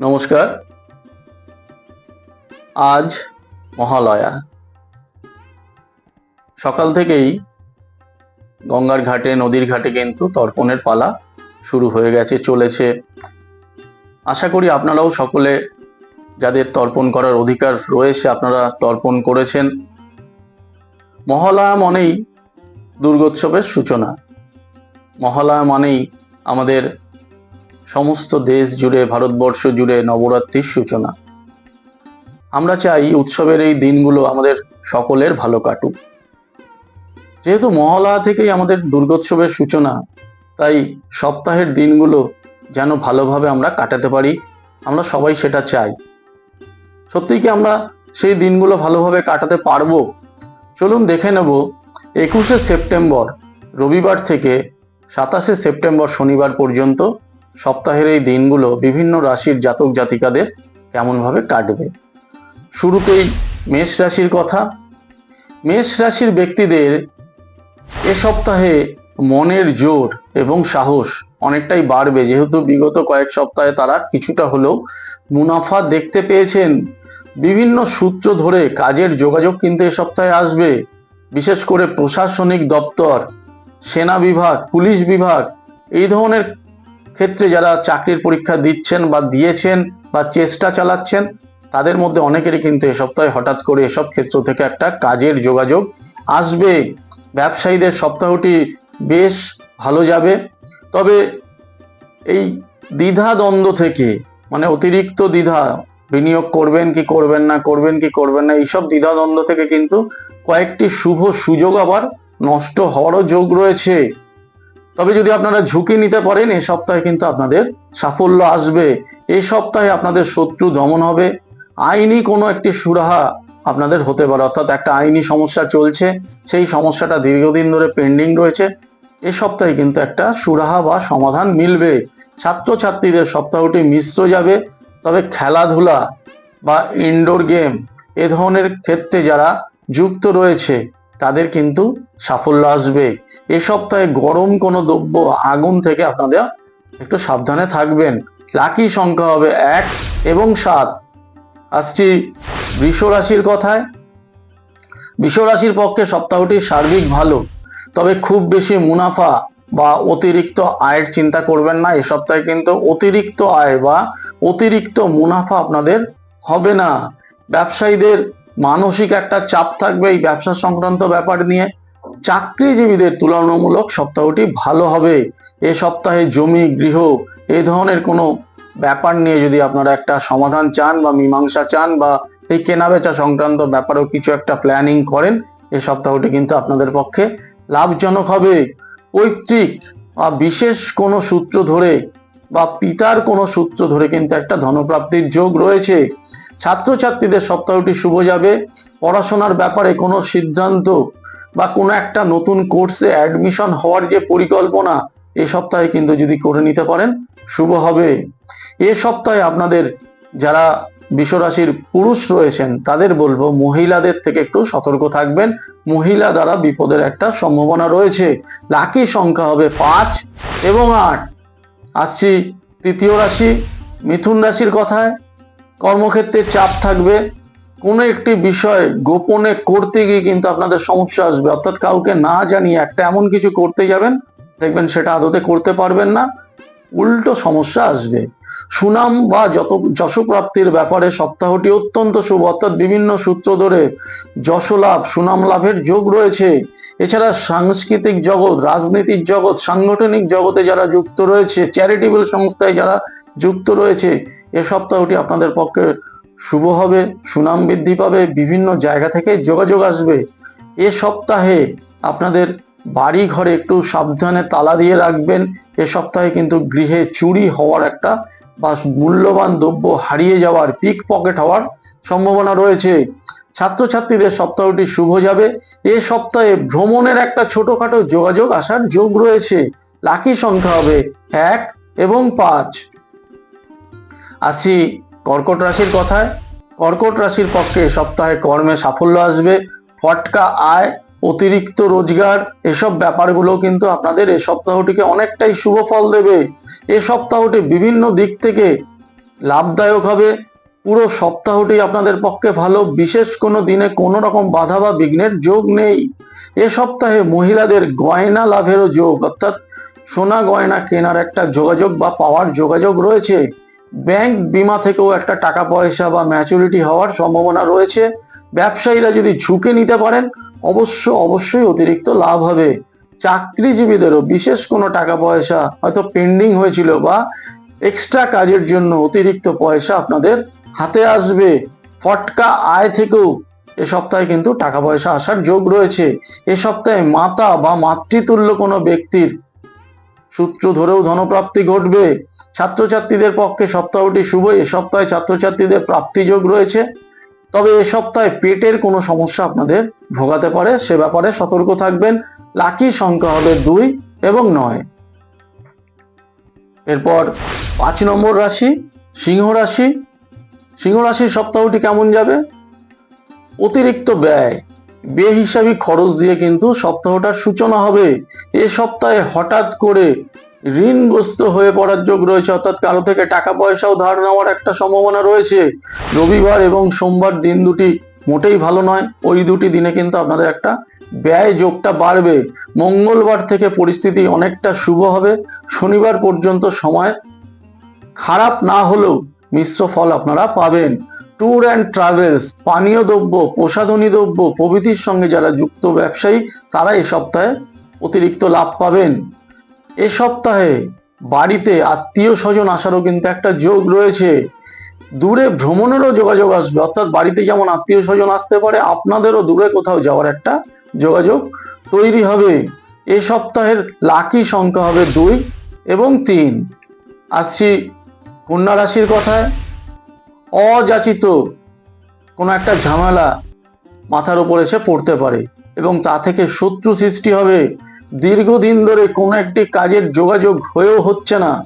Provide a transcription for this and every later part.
নমস্কার। আজ মহালয়া। সকাল থেকেই গঙ্গার ঘাটে, নদীর ঘাটে কিন্তু তর্পণের পালা শুরু হয়ে গেছে, চলেছে। আশা করি আপনারাও সকলে যাদের তর্পণ করার অধিকার রয়েছে, আপনারা তর্পণ করেছেন। মহালয়া মানেই দুর্গোৎসবের সূচনা। মহালয়া মানেই আমাদের সমস্ত দেশ জুড়ে, ভারতবর্ষ জুড়ে নবরাত্রির সূচনা। আমরা চাই উৎসবের এই দিনগুলো আমাদের সকলের ভালো কাটুক। যেহেতু মহালয়া থেকেই আমাদের দুর্গোৎসবের সূচনা, তাই সপ্তাহের দিনগুলো যেন ভালোভাবে আমরা কাটাতে পারি, আমরা সবাই সেটা চাই। সত্যিই কি আমরা সেই দিনগুলো ভালোভাবে কাটাতে পারব? চলুন দেখে নেব, একুশে সেপ্টেম্বর, রবিবার থেকে সাতাশে সেপ্টেম্বর শনিবার পর্যন্ত সপ্তাহের এই দিনগুলো বিভিন্ন রাশির জাতক জাতিকাদের কেমনভাবে কাটবে? শুরুতেই মেষ রাশির কথা। মেষ রাশির ব্যক্তিদের এ সপ্তাহে মনের জোর এবং সাহস অনেকটাই বাড়বে। যেহেতু বিগত কয়েক সপ্তাহে তারা কিছুটা হলেও মুনাফা দেখতে পেয়েছেন। বিভিন্ন সূত্র ধরে কাজের যোগাযোগ কিন্তু এ সপ্তাহে আসবে। বিশেষ করে প্রশাসনিক দপ্তর, সেনা বিভাগ, পুলিশ বিভাগ, এই ধরনের ক্ষেত্রে যারা চাকরির পরীক্ষা দিচ্ছেন বা দিয়েছেন বা চেষ্টা চালাচ্ছেন, তাদের মধ্যে অনেকেরই কিন্তু এ সপ্তাহে হঠাৎ করে এসব ক্ষেত্র থেকে একটা কাজের যোগাযোগ আসবে। ব্যবসায়ীদের সপ্তাহটি বেশ ভালো যাবে। তবে এই দ্বিধা দ্বন্দ্ব থেকে মানে অতিরিক্ত দ্বিধা, বিনিয়োগ করবেন কি করবেন না, করবেন কি করবেন না, এইসব দ্বিধা দ্বন্দ্ব থেকে কিন্তু কয়েকটি শুভ সুযোগ আবার নষ্ট হওয়ারও যোগ রয়েছে। তবে যদি আপনারা ঝুঁকি নিতে পারেন এই সপ্তাহে কিন্তু আপনাদের সাফল্য আসবে। এই সপ্তাহে আপনাদের শত্রু দমন হবে। আইনি কোনো একটি সুরাহা আপনাদের হতে পারে, অর্থাৎ একটা আইনি সমস্যা চলছে, সেই সমস্যাটা দীর্ঘদিন ধরে পেন্ডিং রয়েছে। এই সপ্তাহে কিন্তু একটা সুরাহা বা সমাধান মিলবে। ছাত্রছাত্রীদের সপ্তাহটি মিশ্র যাবে। তবে খেলাধুলা বা ইনডোর গেম এ ধরনের ক্ষেত্রে যারা যুক্ত রয়েছে তাদের কিন্তু সাফল্য আসবে। এ সপ্তাহে গরম কোনো দ্রব্য আগুন থেকে আপনাদের একটু সাবধানে থাকবেন। লাকি সংখ্যা হবে এক এবং সাত। আসছি বৃষ রাশির কথায়। বৃষ রাশির পক্ষে সপ্তাহটি সার্বিক ভালো, তবে খুব বেশি মুনাফা বা অতিরিক্ত আয়ের চিন্তা করবেন না। এ সপ্তাহে কিন্তু অতিরিক্ত আয় বা অতিরিক্ত মুনাফা আপনাদের হবে না। ব্যবসায়ীদের মানসিক একটা চাপ থাকবে এই ব্যবসা সংক্রান্ত ব্যাপার নিয়ে। চাকরিজীবীদের তুলনামূলক সপ্তাহটি ভালো হবে। এ সপ্তাহে জমি, গৃহ এ ধরনের কোনো ব্যাপার নিয়ে যদি আপনারা একটা সমাধান চান বা মীমাংসা চান বা এই কেনাবেচা সংক্রান্ত ব্যাপারেও কিছু একটা প্ল্যানিং করেন, এ সপ্তাহটি কিন্তু আপনাদের পক্ষে লাভজনক হবে। পৈতৃক বা বিশেষ কোনো সূত্র ধরে বা পিতার কোনো সূত্র ধরে কিন্তু একটা ধনপ্রাপ্তির যোগ রয়েছে। ছাত্রছাত্রীদের সপ্তাহটি শুভ যাবে। পড়াশোনার ব্যাপারে কোনো সিদ্ধান্ত বা কোনো একটা নতুন কোর্সে অ্যাডমিশন হওয়ার যে পরিকল্পনা, এ সপ্তাহে কিন্তু যদি করে নিতে পারেন, শুভ হবে। এ সপ্তাহে আপনাদের যারা বিশ্বরাশির পুরুষ রয়েছেন, তাদের বলব মহিলাদের থেকে একটু সতর্ক থাকবেন। মহিলা দ্বারা বিপদের একটা সম্ভাবনা রয়েছে। লাকি সংখ্যা হবে পাঁচ এবং আট। আসছি তৃতীয় রাশি, মিথুন রাশির কথায়। কর্মক্ষেত্রে চাপ থাকবে। কোনো একটি বিষয় গোপনে করতে গিয়ে কিন্তু আপনাদের সমস্যা আসবে। অর্থাৎ কাউকে না জানিয়ে একটা এমন কিছু করতে যাবেন, দেখবেন সেটা আদতে করতে পারবেন না। উল্টো সমস্যা আসবে। সুনাম বা যত যশপ্রাপ্তির ব্যাপারে সপ্তাহটি অত্যন্ত শুভ। অর্থাৎ বিভিন্ন সূত্র ধরে যশ লাভ সুনাম লাভের যোগ রয়েছে। এছাড়া সাংস্কৃতিক জগৎ রাজনীতির জগৎ, সাংগঠনিক জগতে যারা যুক্ত রয়েছে, চ্যারিটেবল সংস্থায় যারা যুক্ত রয়েছে এ সপ্তাহটি আপনাদের পক্ষে শুভ হবে, সুনাম বৃদ্ধি পাবে, বিভিন্ন জায়গা থেকে যোগাযোগ আসবে। এ সপ্তাহে আপনাদের বাড়ি ঘরে একটু সাবধানে তালা দিয়ে রাখবেন। এ সপ্তাহে কিন্তু গৃহে চুরি হওয়ার একটা বা মূল্যবান দ্রব্য হারিয়ে যাওয়ার, পিক পকেট হওয়ার সম্ভাবনা রয়েছে। ছাত্রছাত্রীদের সপ্তাহটি শুভ যাবে। এ সপ্তাহে ভ্রমণের একটা ছোটখাটো যোগাযোগ আসার যোগ রয়েছে। লাকি সংখ্যা হবে এক এবং পাঁচ। আসি কর্কট রাশির কথায়। কর্কট রাশির পক্ষে সপ্তাহে কর্মে সাফল্য আসবে। ফটকা আয়, অতিরিক্ত রোজগার, এসব ব্যাপারগুলো কিন্তু আপনাদের এই সপ্তাহটিকে অনেকটাই শুভ ফল দেবে। এ সপ্তাহটি বিভিন্ন দিক থেকে লাভদায়ক হবে। পুরো সপ্তাহটি আপনাদের পক্ষে ভালো। বিশেষ কোনো দিনে কোনো রকম বাধা বা বিঘ্নের যোগ নেই। এ সপ্তাহে মহিলাদের গয়না লাভেরও যোগ। অর্থাৎ সোনা গয়না কেনার একটা যোগাযোগ বা পাওয়ার যোগাযোগ রয়েছে। ব্যাংক বিমা থেকেও একটা টাকা পয়সা বা ম্যাচুরিটি হওয়ার সম্ভাবনা রয়েছে। ব্যবসায়ীরা যদি ঝুঁকে নিতে পারেন, অবশ্য অবশ্যই অতিরিক্ত লাভ হবে। চাকরিজীবীদেরও বিশেষ কোনো টাকা পয়সা হয়তো পেন্ডিং হয়েছিল বা এক্সট্রা কাজের জন্য অতিরিক্ত পয়সা আপনাদের হাতে আসবে। ফটকা আয় থেকেও এ সপ্তাহে কিন্তু টাকা পয়সা আসার যোগ রয়েছে। এ সপ্তাহে মাতা বা মাতৃতুল্য কোনো ব্যক্তির সূত্র ধরেও ধনপ্রাপ্তি ঘটবে। ছাত্রছাত্রীদের পক্ষে সপ্তাহটি শুভ। এ সপ্তাহে ছাত্রছাত্রীদের প্রাপ্তি যোগ রয়েছে। তবে এ সপ্তাহে পেটের কোনো সমস্যা আপনাদের ভোগাতে পারে, সে ব্যাপারে সতর্ক থাকবেন। লাকি সংখ্যা হবে দুই এবং নয়। এরপর পাঁচ নম্বর রাশি, সিংহ রাশি। সিংহ রাশির সপ্তাহটি কেমন যাবে? অতিরিক্ত ব্যয়। বেহিসাবি খরচ দিয়ে কিন্তু সপ্তাহটার সূচনা হবে। এ সপ্তাহে হঠাৎ করে ঋণগ্রস্ত হয়ে পড়ার যোগ রয়েছে, অর্থাৎ কারও থেকে টাকা পয়সাও ধার নেওয়ার একটা সম্ভাবনা রয়েছে। রবিবার এবং সোমবার দিন দুটি মোটেই ভালো নয়, ওই দুটি দিনে কিন্তু আপনাদের একটা ব্যয় যোগটা বাড়বে। মঙ্গলবার থেকে পরিস্থিতি অনেকটা শুভ হবে, শনিবার পর্যন্ত সময় খারাপ না হলেও মিশ্র ফল আপনারা পাবেন। ট্যুর অ্যান্ড ট্রাভেলস, পানীয় দ্রব্য, প্রসাধনী দ্রব্য, প্রভৃতির সঙ্গে যারা যুক্ত ব্যবসায়ী, তারা এ সপ্তাহে অতিরিক্ত লাভ পাবেন। এ সপ্তাহে বাড়িতে আত্মীয় স্বজন আসারও কিন্তু একটা যোগ রয়েছে। দূরে ভ্রমণেরও যোগাযোগ আসবে, অর্থাৎ বাড়িতে যেমন আত্মীয় স্বজন আসতে পারে, আপনাদেরও দূরে কোথাও যাওয়ার একটা যোগাযোগ তৈরি হবে। এ সপ্তাহের লাকি সংখ্যা হবে দুই এবং তিন। আসছি কন্যা রাশির কথায়। অযাচিত কোনো একটা ঝামেলা মাথার উপর এসে পড়তে পারে এবং তা থেকে শত্রু সৃষ্টি হবে। দীর্ঘদিন ধরে কোনো একটি কাজের যোগাযোগ হয়েও হচ্ছে না।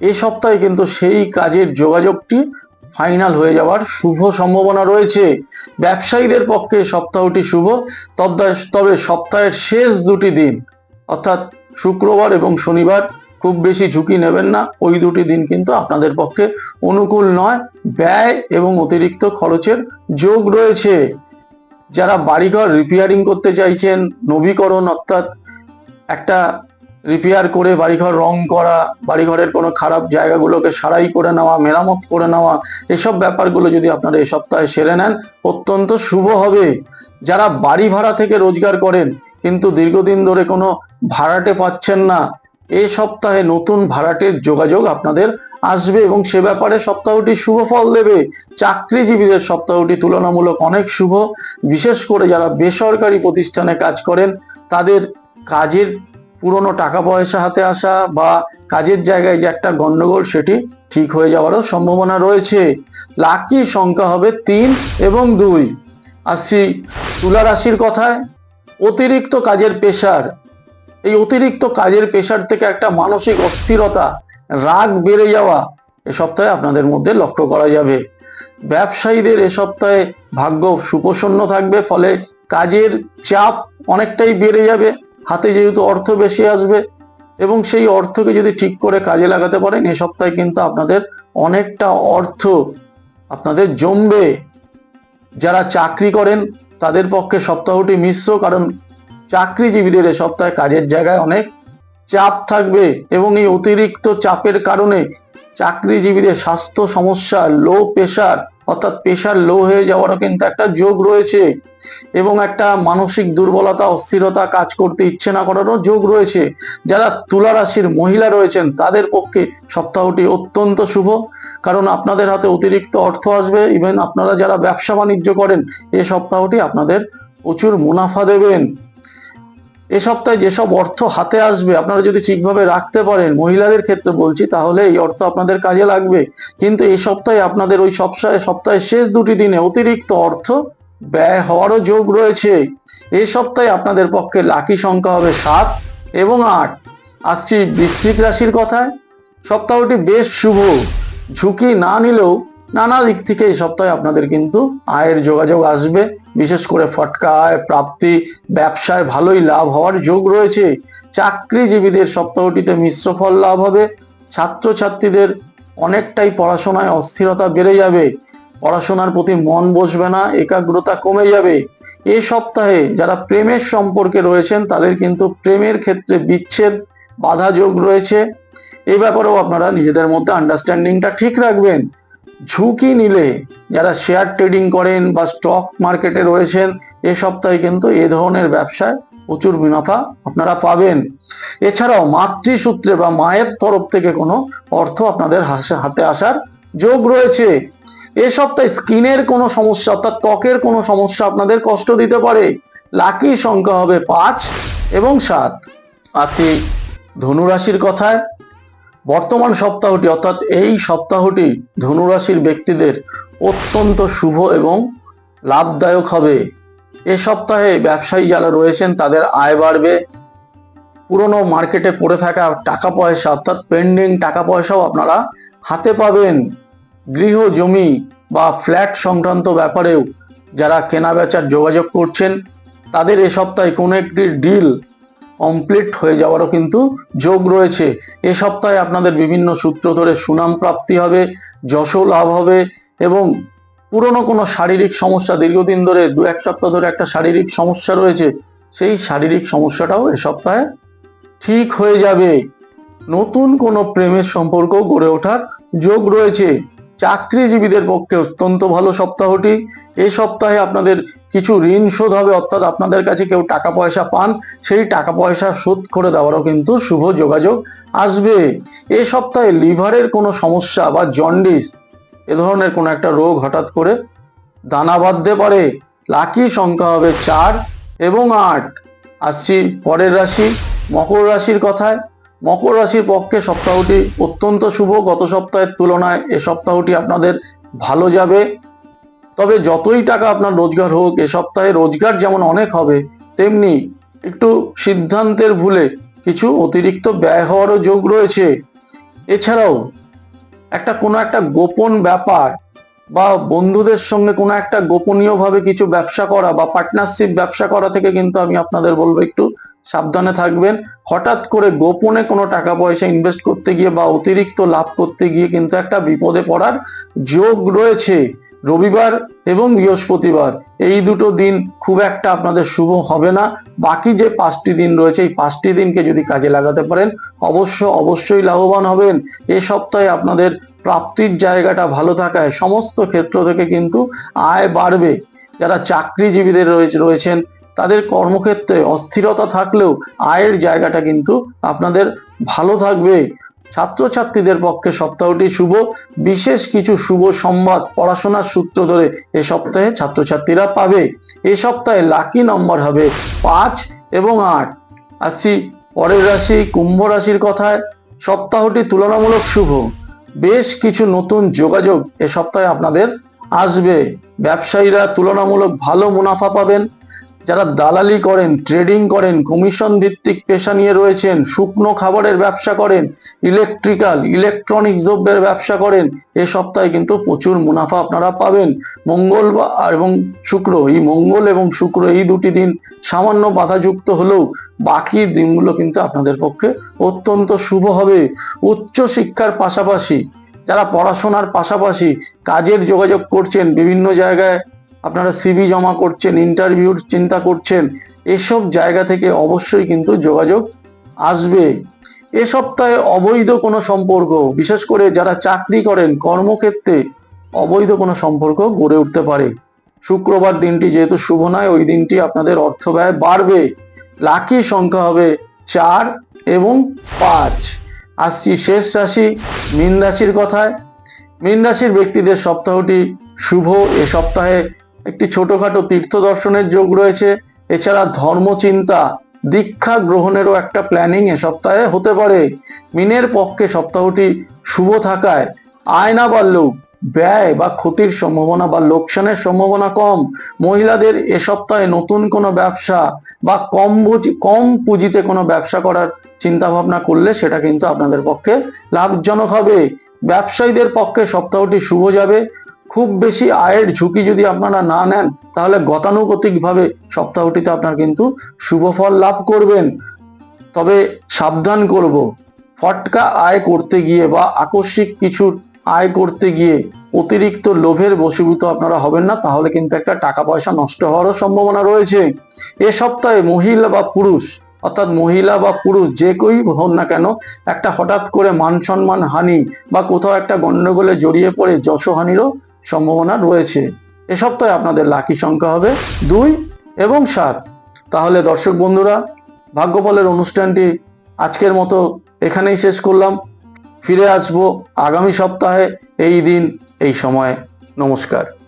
এ সপ্তাহে কিন্তু সেই কাজের যোগাযোগটি ফাইনাল হয়ে যাওয়ার শুভ সম্ভাবনা রয়েছে। ব্যবসায়ীদের পক্ষে সপ্তাহটি শুভ তবে- সপ্তাহের শেষ দুটি দিন, অর্থাৎ শুক্রবার এবং শনিবার খুব বেশি ঝুঁকি নেবেন না। ওই দুটি দিন কিন্তু আপনাদের পক্ষে অনুকূল নয়। ব্যয় এবং অতিরিক্ত খরচের যোগ রয়েছে। যারা বাড়িঘর রিপেয়ারিং করতে চাইছেন, নবীকরণ অর্থাৎ একটা রিপেয়ার করে বাড়িঘর রং করা, বাড়িঘরের কোনো খারাপ জায়গাগুলোকে সারাই করে নেওয়া, মেরামত করে নেওয়া, এসব ব্যাপারগুলো যদি আপনারা এই সপ্তাহে সেরে নেন, অত্যন্ত শুভ হবে। যারা বাড়ি ভাড়া থেকে রোজগার করেন, কিন্তু দীর্ঘদিন ধরে কোনো ভাড়াটে পাচ্ছেন না এই সপ্তাহে নতুন ভাড়াটের যোগাযোগ আপনাদের আসবে এবং সে ব্যাপারে সপ্তাহটি শুভ ফল দেবে। চাকরিজীবীদের সপ্তাহটি তুলনামূলক অনেক শুভ। বিশেষ করে যারা বেসরকারি প্রতিষ্ঠানে কাজ করেন, তাদের কাজের পুরনো টাকা পয়সা হাতে আসা বা কাজের জায়গায় যে একটা গন্ডগোল সেটি ঠিক হয়ে যাওয়ারও সম্ভাবনা রয়েছে। লাকি সংখ্যা হবে তিন এবং দুই। আসছি তুলা রাশির কথায়। অতিরিক্ত কাজের পেশার। এই অতিরিক্ত কাজের পেশার থেকে একটা মানসিক অস্থিরতা, রাগ বেড়ে যাওয়া এ সপ্তাহে আপনাদের মধ্যে লক্ষ্য করা যাবে। ব্যবসায়ীদের এ সপ্তাহে ভাগ্য সুপ্রসন্ন থাকবে, ফলে কাজের চাপ অনেকটাই বেড়ে যাবে। হাতে যেহেতু অর্থ বেশি আসবে এবং সেই অর্থকে যদি ঠিক করে কাজে লাগাতে পারেন, এ সপ্তাহে কিন্তু আপনাদের অনেকটা অর্থ আপনাদের জমবে। যারা চাকরি করেন, তাদের পক্ষে সপ্তাহটি মিশ্র, কারণ চাকরিজীবীদের এ সপ্তাহে কাজের জায়গায় অনেক চাপ থাকবে এবং এই অতিরিক্ত চাপের কারণে চাকরিজীবীদের স্বাস্থ্য সমস্যা লো প্রেশার অর্থাৎ প্রেশার লো হয়ে যাওয়ারও কিন্তু একটা যোগ রয়েছে এবং একটা মানসিক দুর্বলতা, অস্থিরতা কাজ করতে ইচ্ছে না করারও যোগ রয়েছে। যারা তুলা রাশির মহিলা রয়েছেন, তাদের পক্ষে সপ্তাহটি অত্যন্ত শুভ। কারণ আপনাদের হাতে অতিরিক্ত অর্থ আসবে। ইভেন আপনারা যারা ব্যবসা বাণিজ্য করেন, এ সপ্তাহটি আপনাদের প্রচুর মুনাফা দেবেন। এ সপ্তাহে যেসব অর্থ হাতে আসবে, আপনারা যদি ঠিকভাবে রাখতে পারেন, মহিলাদের ক্ষেত্রে বলছি, তাহলে এই অর্থ আপনাদের কাজে লাগবে। কিন্তু এই সপ্তাহে আপনাদের ওই সপ্তাহে, সপ্তাহের শেষ দুটি দিনে অতিরিক্ত অর্থ ব্যয় হওয়ারও যোগ রয়েছে। এই সপ্তাহে আপনাদের পক্ষে লাকি সংখ্যা হবে সাত এবং আট। আসছি বৃশ্চিক রাশির কথায়। সপ্তাহটি বেশ শুভ। ঝুঁকি না নিলেও নানা দিক থেকে এই সপ্তাহে আপনাদের কিন্তু আয়ের যোগাযোগ আসবে। বিশেষ করে ফটকা আয় প্রাপ্তি, ব্যবসায় ভালোই লাভ হওয়ার যোগ রয়েছে। চাকরিজীবীদের সপ্তাহটিতে মিশ্র ফল লাভ হবে। ছাত্রছাত্রীদের অনেকটাই পড়াশোনায় অস্থিরতা বেড়ে যাবে। পড়াশোনার প্রতি মন বসবে না, একাগ্রতা কমে যাবে। এ সপ্তাহে যারা প্রেমের সম্পর্কে রয়েছেন, তাদের কিন্তু প্রেমের ক্ষেত্রে বিচ্ছেদ বাধা যোগ রয়েছে। এ ব্যাপারেও আপনারা নিজেদের মধ্যে আন্ডারস্ট্যান্ডিংটা ঠিক রাখবেন। ঝুঁকি নিলে যারা শেয়ার ট্রেডিং করেন বা স্টক মার্কেটে রয়েছেন, এ সপ্তাহে কিন্তু এ ধরনের ব্যবসায় প্রচুর মুনাফা আপনারা পাবেন। এছাড়াও মাতৃসূত্রে বা মায়ের তরফ থেকে কোনো অর্থ আপনাদের হাতে আসার যোগ রয়েছে। এ সপ্তাহে স্কিনের কোনো সমস্যা অর্থাৎ ত্বকের কোনো সমস্যা আপনাদের কষ্ট দিতে পারে। লাকি সংখ্যা হবে পাঁচ এবং সাত। আসি ধনুরাশির কথায়। বর্তমান সপ্তাহটি, অর্থাৎ এই সপ্তাহটি ধনুরাশির ব্যক্তিদের অত্যন্ত শুভ এবং লাভদায়ক হবে। এ সপ্তাহে ব্যবসায়ী যারা রয়েছেন, তাদের আয় বাড়বে। পুরনো মার্কেটে পড়ে থাকা টাকা পয়সা, অর্থাৎ পেন্ডিং টাকা পয়সাও আপনারা হাতে পাবেন। গৃহ জমি বা ফ্ল্যাট সংক্রান্ত ব্যাপারেও যারা কেনা বেচার যোগাযোগ করছেন, তাদের এ সপ্তাহে কোনো একটি ডিল কমপ্লিট হয়ে যাওয়ারও কিন্তু যোগ রয়েছে। এ সপ্তাহে আপনাদের বিভিন্ন সূত্র ধরে সুনাম প্রাপ্তি হবে যশ লাভ হবে এবং পুরনো কোনো শারীরিক সমস্যা, দীর্ঘদিন ধরে দু এক সপ্তাহ ধরে একটা শারীরিক সমস্যা রয়েছে, সেই শারীরিক সমস্যাটাও এ সপ্তাহে ঠিক হয়ে যাবে। নতুন কোনো প্রেমের সম্পর্ক গড়ে ওঠার যোগ রয়েছে। চাকরিজীবীদের পক্ষে অত্যন্ত ভালো সপ্তাহটি। এই সপ্তাহে আপনাদের কিছু ঋণ শোধ হবে, অর্থাৎ আপনাদের কাছে কেউ টাকা পয়সা পান, সেই টাকা পয়সা শোধ করে দেওয়ারও কিন্তু শুভ যোগাযোগ আসবে। এ সপ্তাহে লিভারের কোনো সমস্যা বা জন্ডিস, এ ধরনের কোনো একটা রোগ হঠাৎ করে দানা বাঁধতে পারে, লাকি সংখ্যা হবে চার এবং আট। আসছি পরের রাশি, মকর রাশির কথায়। মকর রাশির পক্ষে সপ্তাহটি অত্যন্ত শুভ, গত সপ্তাহের তুলনায় এ সপ্তাহটি আপনাদের ভালো যাবে। তবে যতই টাকা আপনার রোজগার হোক, এ সপ্তাহে রোজগার যেমন অনেক হবে, তেমনি একটু সিদ্ধান্তের ভুলে কিছু অতিরিক্ত ব্যয় হওয়ারও যোগ রয়েছে। এছাড়াও একটা কোনো একটা গোপন ব্যাপার বা বন্ধুদের সঙ্গে কোনো একটা গোপনীয়ভাবে কিছু ব্যবসা করা বা পার্টনারশিপ ব্যবসা করা থেকে কিন্তু আমি আপনাদের বলব একটু সাবধানে থাকবেন। হঠাৎ করে গোপনে কোনো টাকা পয়সা ইনভেস্ট করতে গিয়ে বা অতিরিক্ত লাভ করতে গিয়ে কিন্তু একটা বিপদে পড়ার যোগ রয়েছে। রবিবার এবং বৃহস্পতিবার। এই দুটো দিন খুব একটা আপনাদের শুভ হবে না। বাকি যে পাঁচটি দিন রয়েছে, এই পাঁচটি দিনকে যদি কাজে লাগাতে পারেন, অবশ্য, অবশ্যই লাভবান হবেন। এ সপ্তাহে আপনাদের প্রাপ্তির জায়গাটা ভালো থাকায় সমস্ত ক্ষেত্র থেকে কিন্তু আয় বাড়বে। যারা চাকরিজীবীদের রয়েছে, রয়েছেন, তাদের কর্মক্ষেত্রে অস্থিরতা থাকলেও আয়ের জায়গাটা কিন্তু আপনাদের ভালো থাকবে। ছাত্রছাত্রীদের পক্ষে সপ্তাহটি শুভ। বিশেষ কিছু শুভ সংবাদ পড়াশোনার সূত্র ধরে এ সপ্তাহে ছাত্রছাত্রীরা পাবে। এ সপ্তাহে লাকি নম্বর হবে পাঁচ এবং আট। আসছি পরের রাশি, কুম্ভ রাশির কথায়। সপ্তাহটি তুলনামূলক শুভ। বেশ কিছু নতুন যোগাযোগ এ সপ্তাহে আপনাদের আসবে। ব্যবসায়ীরা তুলনামূলক ভালো মুনাফা পাবেন। যারা দালালি করেন ট্রেডিং করেন কমিশন ভিত্তিক পেশা নিয়ে রয়েছেন, শুকনো খাবারের ব্যবসা করেন ইলেকট্রিক্যাল ইলেকট্রনিক দ্রব্যের ব্যবসা করেন, এ সপ্তাহে কিন্তু প্রচুর মুনাফা আপনারা পাবেন। মঙ্গল এবং শুক্র, এই মঙ্গল এবং শুক্র এই দুটি দিন সামান্য বাধাযুক্ত হলেও বাকি দিনগুলো কিন্তু আপনাদের পক্ষে অত্যন্ত শুভ হবে। উচ্চ শিক্ষার পাশাপাশি, যারা পড়াশোনার পাশাপাশি কাজের যোগাযোগ করছেন, বিভিন্ন জায়গায় আপনারা সিভি জমা করছেন ইন্টারভিউর চিন্তা করছেন, এসব জায়গা থেকে অবশ্যই কিন্তু যোগাযোগ আসবে। এ সপ্তাহে অবৈধ কোনো সম্পর্ক, বিশেষ করে যারা চাকরি করেন, কর্মক্ষেত্রে অবৈধ কোনো সম্পর্ক গড়ে উঠতে পারে। শুক্রবার দিনটি যেহেতু শুভ নয়, ওই দিনটি আপনাদের অর্থ ব্যয় বাড়বে। লাকি সংখ্যা হবে চার এবং পাঁচ। আসছি শেষ রাশি, মীন রাশির কথায়। মীন রাশির ব্যক্তিদের সপ্তাহটি শুভ, এ সপ্তাহে একটি ছোটখাটো তীর্থ দর্শনের যোগ রয়েছে। এছাড়া ধর্মচিন্তা, দীক্ষা গ্রহণেরও একটা প্ল্যানিং এ সপ্তাহে হতে পারে। মিনের পক্ষে সপ্তাহটি শুভ থাকায় আয় না বাড়লেও ব্যয় বা ক্ষতির সম্ভাবনা বা লোকসানের সম্ভাবনা কম। মহিলাদের এ সপ্তাহে নতুন কোনো ব্যবসা বা কম বুঝি- কম পুঁজিতে কোনো ব্যবসা করার চিন্তা ভাবনা করলে সেটা কিন্তু আপনাদের পক্ষে লাভজনক হবে। ব্যবসায়ীদের পক্ষে সপ্তাহটি শুভ যাবে। খুব বেশি আয়ের ঝুঁকি যদি আপনারা না নেন, তাহলে গতানুগতিকভাবে সপ্তাহটিতে আপনার কিন্তু শুভ ফল লাভ করবেন। তবে সাবধান করব, ফটকা আয় করতে গিয়ে বা আকস্মিক কিছু আয় করতে গিয়ে অতিরিক্ত লোভের বশীভূত আপনারা হবেন না, তাহলে কিন্তু একটা টাকা পয়সা নষ্ট হওয়ারও সম্ভাবনা রয়েছে। এ সপ্তাহে মহিলা বা পুরুষ, অর্থাৎ মহিলা বা পুরুষ যে কেউই হন না কেন, একটা হঠাৎ করে মান সম্মান হানি বা কোথাও একটা গন্ডগোলে জড়িয়ে পড়ে যশহানিরও সম্ভাবনা রয়েছে। এ সপ্তাহে আপনাদের লাকি সংখ্যা হবে দুই এবং সাত। তাহলে দর্শক বন্ধুরা ভাগ্যফলের অনুষ্ঠানটি আজকের মতো এখানেই শেষ করলাম। ফিরে আসব আগামী সপ্তাহে, এই দিন, এই সময়। নমস্কার।